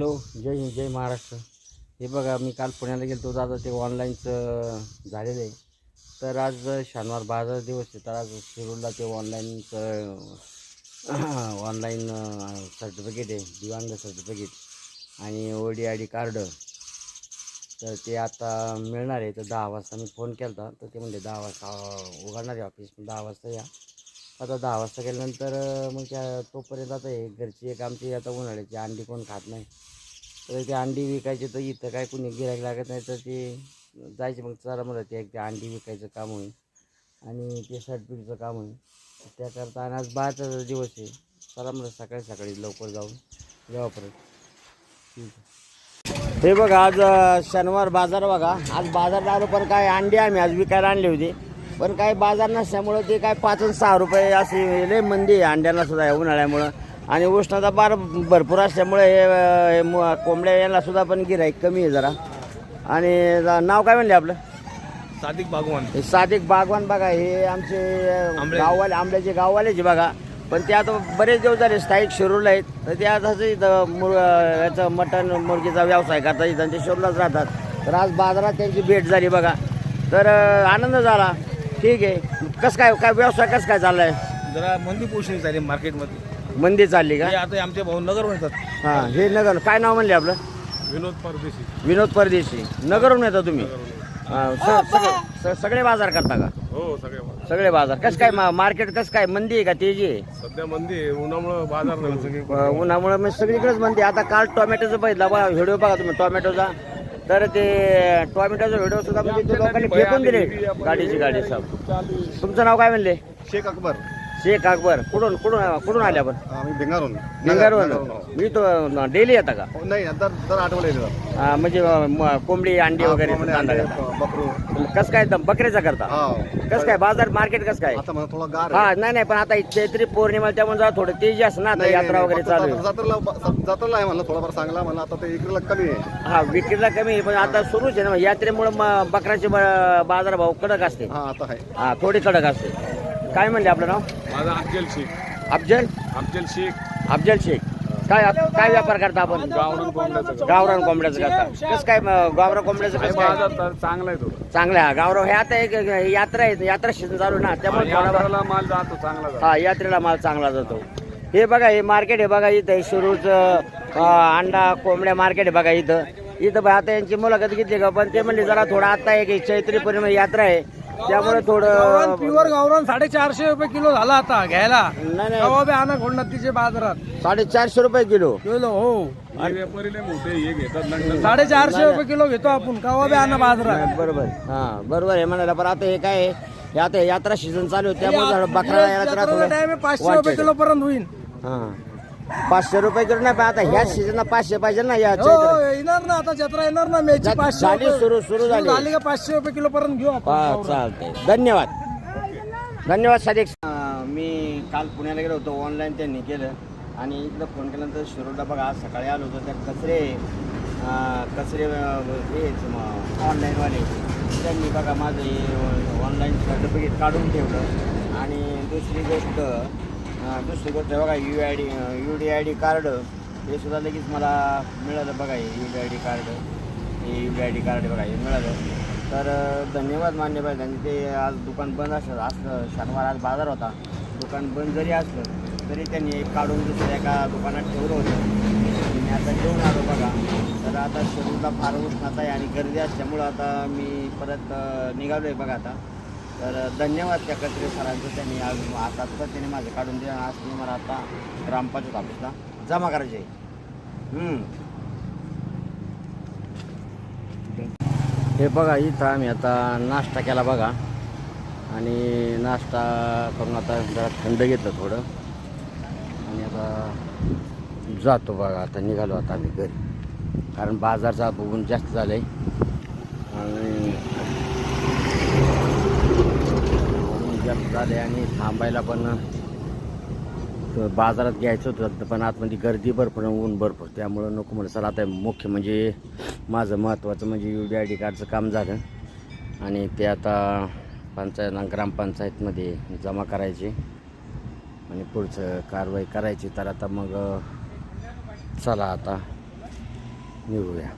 Hello जय हिंद जय महाराष्ट्र. हे बघा मी काल पुण्याला गेलो होतो आता ते ऑनलाईनचं झालेलं आहे. तर आज शनिवार बाजार दिवस आहे. तर आज शिरूरला ते ऑनलाईनचं ऑनलाईन सर्टिफिकेट आहे. दिव्यांग सर्टिफिकेट आणि O D I D card. तर ते आता मिळणार आहे. तर दहा वाजता मी फोन केला होता तर ते म्हणले दहा वाजता उघडणार आहे ऑफिस दहा वाजता या. आता दहा वाजता गेल्यानंतर मग त्या तोपर्यंत आता हे घरची एक आमची आता उन्हाळ्याची अंडी कोण खात नाही. तर ते अंडी विकायची तर इथं काय कुणी गिरायक लागत नाही तर ते जायचे मग चला म्हणलं ते एक ते अंडी विकायचं काम होईल आणि ते सर्टिफिकेटचं काम होईल. त्याकरता आणि आज बाहेरचा दिवस आहे. चला म्हणलं सकाळी सकाळी लवकर जाऊन जेव्हा परत. ठीक आहे हे बघा आज शनिवार बाजार बघा. आज बाजारला आलो पण काय अंडी आम्ही आज विकायला आणली होती. पण काय बाजार नसल्यामुळं ते काय पाच आणि सहा रुपये अशी लय मंदी आहे अंड्यांना सुद्धा या उन्हाळ्यामुळं. आणि उष्णता फार भरपूर असल्यामुळे हे हे मु- कोंबड्या यांना सुद्धा पण गिराईक कमी आहे जरा. आणि ज- नाव काय म्हणले आपलं? सादिक बागवान. हे सादिक बागवान बघा हे आमचे अं, आंबळे. गाववाले आंब्याचे गाववालेचे बघा. पण ते आता बरेच दिवस झाले स्थायिक शिरूरला आहेत. तर ते आता असं इथं मुर याचं मटण मुर्गीचा व्यवसाय करतात इथं ते शिरूरलाच राहतात. तर आज बाजारात त्यांची भेट झाली बघा. तर अं, आनंद झाला. ठीक आहे. कसं काय काय व्यवसाय कसं काय चाललाय? जरा मंदी पोषण झाली मार्केटमध्ये. मंदी चालली का? हे आता आमचे भाऊ नगर म्हणतात हां हे नगर काय नाव म्हणले आपलं? विनोद परदेशी. विनोद परदेशी. नगरहून येता तुम्ही? हां, स- सगळे- स- सगळे बाजार करता का? हो सगळे सगळे बाजार. कसं काय मा- मार्केट कसं काय मंदी आहे का तेजी आहे? सध्या मंदी उन्हामुळे बाजार नाही अ, उन्हामुळे मी सगळीकडेच म्हणते आता काल टोमॅटोचं बघितला बघा व्हिडिओ बघा तुम्ही टोमॅटोचा. तर ते टोमॅटोचा व्हिडिओ सुद्धा म्हणजे ते लोकांनी फेकून दिले. गाडीची गाडी साहेब तुमचं नाव काय म्हणले? शेख अकबर. शेख अकबर कुठून कुठून कुठून आले आपण? आम्ही भिंगारून. भिंगारवरून मी तो डेली येता का? हो, नाही दर दर आठवडे येतात हा, म्हणजे म- कोंबडी अंडी वगैरे कोंबडे, धंदा अंडे, करता. बकरू. कसं काय दम बकऱ्याचा करता? हा. कसं काय बाजार मार्केट कसं काय? आता मला थोडा गार हा नाही नाही पण आता ही चैत्री पौर्णिमा त्यामुळे जरा थोडं तेजी असं ना आता नाही, यात्रा नाही, वगैरे फक्त चालू आहे. जत्रेला जत्रेला आहे म्हणलं थोडाफार चांगला म्हणलं आता ते कमी आहे. हा विक्रीला कमी आहे, पण आता सुरूच आहे ना यात्रेमुळे म- बकऱ्याचे ब- बाजारभाव कडक असते. हा आता आहे. हा थोडी कडक असते. काय म्हणले आपलं नाव? माझा अफजल शेख. अफजल? अफजल शेख. अफजल शेख. काय काय व्यापार करता आपण? गावरान कोंबड्याचा गावरान कोंबड्याचं करता. कसं काय गावरान कोंबड्याचं कसं काय? बाजार चांगला आहे तो चांगलं आहे. गावरान हे आता एक यात्रा आहे. यात्रा सीझन चालू आहे ना. त्यामुळे थोडा माल जातो चांगला हा यात्रेला माल चांगला जातो. हे बघा हे मार्केट आहे बघा इथं. अं, अंडा कोंबड्या मार्केट आहे बघा इथं. इथं बघा आता यांची मुलाखत घेतली का? पण ते म्हणले जरा थोडा आता एक चैत्री पौर्णिमा यात्रा आहे. त्यामुळे थोडं प्युअर गावरान साडेचारशे रुपये किलो झाला आता घ्यायला. नाही नाही. कवा बी आणा खोडनतीचे बाजारात. साडेचारशे रुपये किलो. किलो हो. हे साडेचारशे रुपये किलो घेतो आपण. कवा बी आणा बाजारात. बरोबर. हा बरोबर आहे म्हणाला पण आता हे काय आहे, हे आता यात्रा सीझन चालू आहे त्यामुळे जरा बकरा टाइम पाचशे रुपये किलो पर्यंत होईल हा. पाचशे रुपये किलो नाही पण आता ह्या सीझनला पाचशे पाहिजे ना या हो चैत्र येणार ना आता जत्रा येणार ना मेची पाचशे झाली रुपये. सुरू- सुरू झाली. झाली का पाचशे रुपये किलो पर्यंत घेऊ आपण. हा चालतंय. धन्यवाद. धन्यवाद सादिक. मी काल पुण्याला गेलो होतो ऑनलाईन त्यांनी केलं. आणि इथलं फोन केल्यानंतर शिरोडला बघा आज सकाळी आलो होतो त्या कचरे अं, कचरे अं, हे ऑनलाईनवाले त्यांनी बघा माझं हे ऑनलाईन सर्टिफिकेट काढून ठेवलं. आणि दुसरी गोष्ट दुसरी गोष्ट बघा U I D U D I D card हे सुद्धा लगेच मला मिळालं बघा हे U D I D card हे U D I D card बघा हे मिळालं. तर धन्यवाद मान्य पाहिजे आणि ते आज दुकान बंद असलं असलं शनिवार आज बाजार होता. दुकान बंद जरी असलं तरी त्यांनी एक काढून दुसऱ्या एका दुकानात ठेवलं होतं. मी आता घेऊन आलो बघा. तर आता शरीरला फार उष्णता आहे आणि गर्दी असल्यामुळं आता मी परत निघालो आहे बघा आता. तर धन्यवाद त्या कचरे सरांचं. त्यांनी आज आता त्यांनी माझं काढून दिलं. आज तुम्ही मला आता ग्रामपंचायत ऑफिसला जमा करायचे आहे. हे बघा इथं आम्ही आता नाश्ता केला बघा. आणि नाश्ता करून आता जरा थंड घेतलं थोडं. आणि आता जातो बघा आता निघालो आता आम्ही घरी. कारण बाजारचा बघून जास्त झालं आहे आणि ऊन जास्त झाले आणि थांबायला पण बाजारात घ्यायचं होतं पण आतमध्ये म्हणजे गर्दी भरपूर ऊन भरपूर त्यामुळं नको म्हणलं. चला आता मुख्य म्हणजे माझं महत्त्वाचं म्हणजे यू डी आय डी कार्डचं काम झालं. आणि ते आता पंचायत ग्रामपंचायतमध्ये जमा करायचे. आणि पुढचं कारवाई करायची. तर आता मग चला आता निघूया.